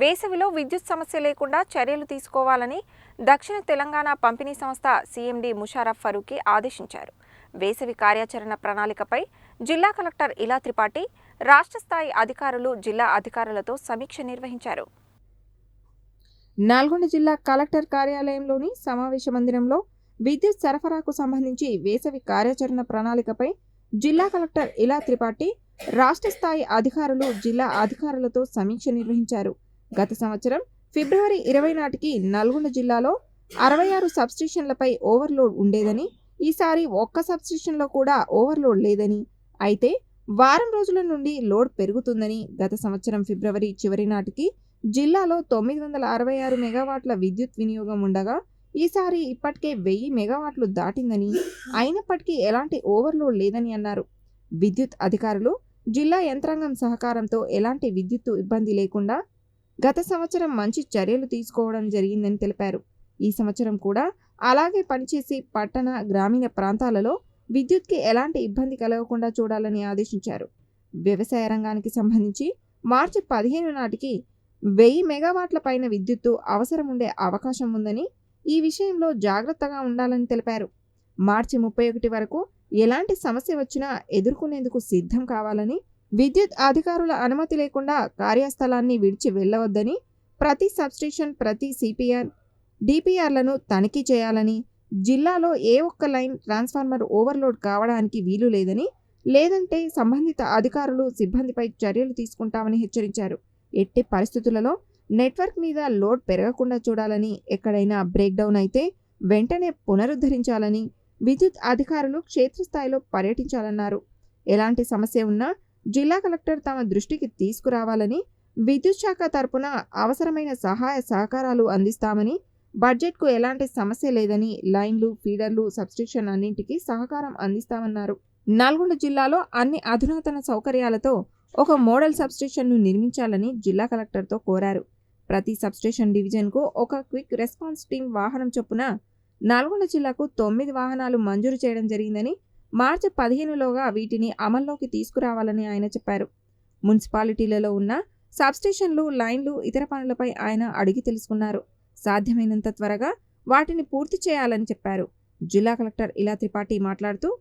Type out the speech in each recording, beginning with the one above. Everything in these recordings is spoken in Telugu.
వేసవిలో విద్యుత్ సమస్య లేకుండా చర్యలు తీసుకోవాలని దక్షిణ తెలంగాణ పంపిణీ సంస్థ సీఎండీ ముషారఫ్ ఫరూకీ ఆదేశించారు. వేసవి కార్యాచరణ ప్రణాళికపై జిల్లా కలెక్టర్ ఇలా త్రిపాఠి రాష్ట్ర స్థాయి అధికారులు జిల్లా అధికారులతో సమీక్ష నిర్వహించారు. నల్గొండ జిల్లా కలెక్టర్ కార్యాలయంలోని సమావేశ మందిరంలో విద్యుత్ సరఫరాకు సంబంధించి వేసవి కార్యాచరణ ప్రణాళికపై జిల్లా కలెక్టర్ ఇలా త్రిపాఠి రాష్ట్ర స్థాయి అధికారులు జిల్లా అధికారులతో సమీక్ష నిర్వహించారు. గత సంవత్సరం ఫిబ్రవరి ఇరవై నాటికి నల్గొండ జిల్లాలో అరవై ఆరు సబ్స్టేషన్లపై ఓవర్లోడ్ ఉండేదని ఈసారి ఒక్క సబ్స్టేషన్లో కూడా ఓవర్లోడ్ లేదని. అయితే వారం రోజుల నుండి లోడ్ పెరుగుతుందని గత సంవత్సరం ఫిబ్రవరి చివరి నాటికి జిల్లాలో తొమ్మిది వందల అరవై ఆరు మెగావాట్ల విద్యుత్ వినియోగం ఉండగా ఈసారి ఇప్పటికే వెయ్యి మెగావాట్లు దాటిందని అయినప్పటికీ ఎలాంటి ఓవర్లోడ్ లేదని అన్నారు. విద్యుత్ అధికారులు జిల్లా యంత్రాంగం సహకారంతో ఎలాంటి విద్యుత్తు ఇబ్బంది లేకుండా గత సంవత్సరం మంచి చర్యలు తీసుకోవడం జరిగిందని తెలిపారు. ఈ సంవత్సరం కూడా అలాగే పనిచేసి పట్టణ గ్రామీణ ప్రాంతాలలో విద్యుత్కి ఎలాంటి ఇబ్బంది కలగకుండా చూడాలని ఆదేశించారు. వ్యవసాయ రంగానికి సంబంధించి మార్చి పదిహేను నాటికి వెయ్యి మెగావాట్ల పైన విద్యుత్తు అవసరం ఉండే అవకాశం ఉందని ఈ విషయంలో జాగ్రత్తగా ఉండాలని తెలిపారు. మార్చి ముప్పై ఒకటి వరకు ఎలాంటి సమస్య వచ్చినా ఎదుర్కొనేందుకు సిద్ధం కావాలని విద్యుత్ అధికారుల అనుమతి లేకుండా కార్యస్థలాన్ని విడిచి వెళ్ళవద్దని ప్రతి సబ్స్టేషన్ ప్రతి సిపిఆర్ డిపిఆర్లను తనిఖీ చేయాలని జిల్లాలో ఏ ఒక్క లైన్ ట్రాన్స్ఫార్మర్ ఓవర్లోడ్ కావడానికి వీలు లేదని లేదంటే సంబంధిత అధికారులు సిబ్బందిపై చర్యలు తీసుకుంటామని హెచ్చరించారు. ఎట్టి పరిస్థితులలో నెట్వర్క్ మీద లోడ్ పెరగకుండా చూడాలని ఎక్కడైనా బ్రేక్ డౌన్ అయితే వెంటనే పునరుద్ధరించాలని విద్యుత్ అధికారులు క్షేత్రస్థాయిలో పర్యటించాలన్నారు. ఎలాంటి సమస్య ఉన్నా జిల్లా కలెక్టర్ తమ దృష్టికి తీసుకురావాలని విద్యుత్ శాఖ తరపున అవసరమైన సహాయ సహకారాలు అందిస్తామని బడ్జెట్కు ఎలాంటి సమస్య లేదని లైన్లు ఫీడర్లు సబ్స్క్రిప్షన్ అన్నింటికీ సహకారం అందిస్తామన్నారు. నల్గొండ జిల్లాలో అన్ని అధునాతన సౌకర్యాలతో ఒక మోడల్ సబ్స్టేషన్ను నిర్మించాలని జిల్లా కలెక్టర్తో కోరారు. ప్రతి సబ్స్టేషన్ డివిజన్కు ఒక క్విక్ రెస్పాన్స్ టీం వాహనం చొప్పున నల్గొండ జిల్లాకు తొమ్మిది వాహనాలు మంజూరు చేయడం జరిగిందని మార్చి పదిహేనులోగా వీటిని అమల్లోకి తీసుకురావాలని ఆయన చెప్పారు. మున్సిపాలిటీలలో ఉన్న సబ్స్టేషన్లు లైన్లు ఇతర పనులపై ఆయన అడిగి తెలుసుకున్నారు. సాధ్యమైనంత త్వరగా వాటిని పూర్తి చేయాలని చెప్పారు. జిల్లా కలెక్టర్ ఇలా త్రిపాఠి మాట్లాడుతూ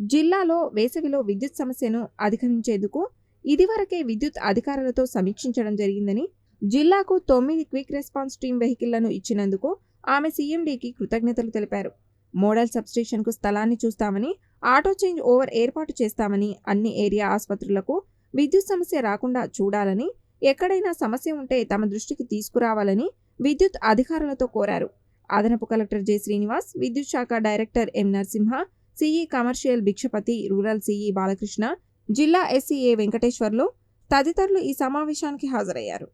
జిల్లాలో వేసవిలో విద్యుత్ సమస్యను అధిగమించేందుకు ఇదివరకే విద్యుత్ అధికారులతో సమీక్షించడం జరిగిందని జిల్లాకు తొమ్మిది క్విక్ రెస్పాన్స్ టీమ్ వెహికల్లను ఇచ్చినందుకు ఆమె సీఎండీకి కృతజ్ఞతలు తెలిపారు. మోడల్ సబ్స్టేషన్కు స్థలాన్ని చూస్తామని ఆటో చేంజ్ ఓవర్ ఏర్పాటు చేస్తామని అన్ని ఏరియా ఆసుపత్రులకు విద్యుత్ సమస్య రాకుండా చూడాలని ఎక్కడైనా సమస్య ఉంటే తమ దృష్టికి తీసుకురావాలని విద్యుత్ అధికారులతో కోరారు. అదనపు కలెక్టర్ జె. శ్రీనివాస్ విద్యుత్ శాఖ director M. Narasimha CE commercial Bhikshapathi rural CE Balakrishna జిల్లా ఎస్సీఏ వెంకటేశ్వర్లు తదితరులు ఈ సమావేశానికి హాజరయ్యారు.